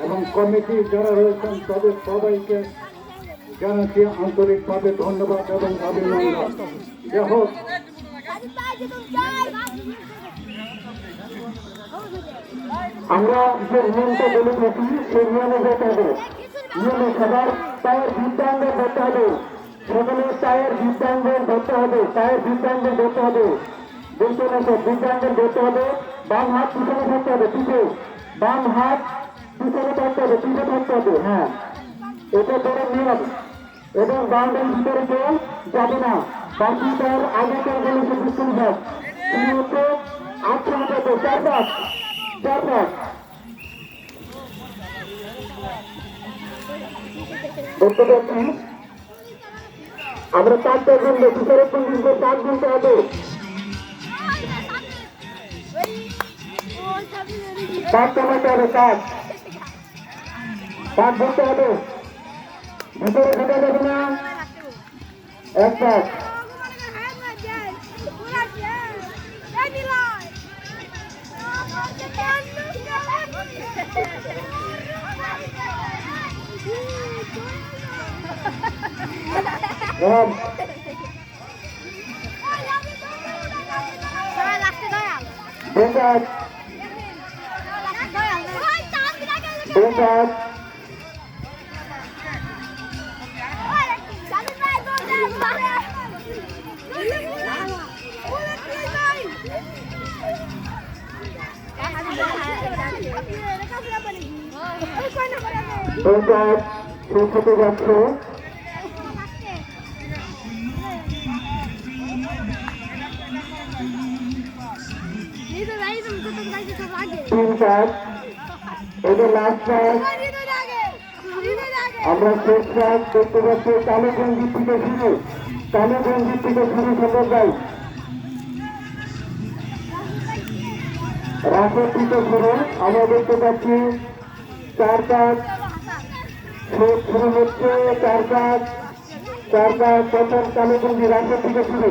এবং কমিটি যারা রয়েছেন তাদের সবাইকে জানাচ্ছি আন্তরিকভাবে ধন্যবাদ এবং অভিনন্দন। আমরা যে নিয়মটা বলে থাকি সেই নিয়মে যেতে হবে নিয়মে সবার ধরতে হবে পায়ের বৃদ্ধাঙ্গে ধরতে হবে। বলতে বৃদ্ধাঙ্গে ধরতে হবে। বাম হাত পিছনে থাকতে হবে পিছে বাম হাত পিছনে থাকতে হবে পিছে থাকতে হবে হ্যাঁ। এটা বড় নিয়ম। এবং বাউন্ডারির ভিতরে কেউ যাবে না। বাকি তার আগে কেউ গেলে সে বিস্কুল ভাগ তিনি আমরা চারটা গুনবো পিছনে কোন দিনকে চার গুনতে হবে। পাঁচ চালাতে হবে পাঁচ পাঁচ ধরতে হবে। ভিতরে ঢুকে যাবে না। এক পাঁচ পাঁচ দু পাঁচ শেষ হতে যাচ্ছে তিন এটা লাস্ট আমরা শেষ পাঁচ দেখতে পাচ্ছি কালো গঞ্জি থেকে শুরু। কালো গঞ্জি থেকে শুরু খবর যাই রাসের থেকে শুরু আমরা দেখতে পাচ্ছি চার কাজ শুরু হচ্ছে চার কাজ চার কাজ প্রথম কালো গঞ্জি রাসের থেকে শুরু।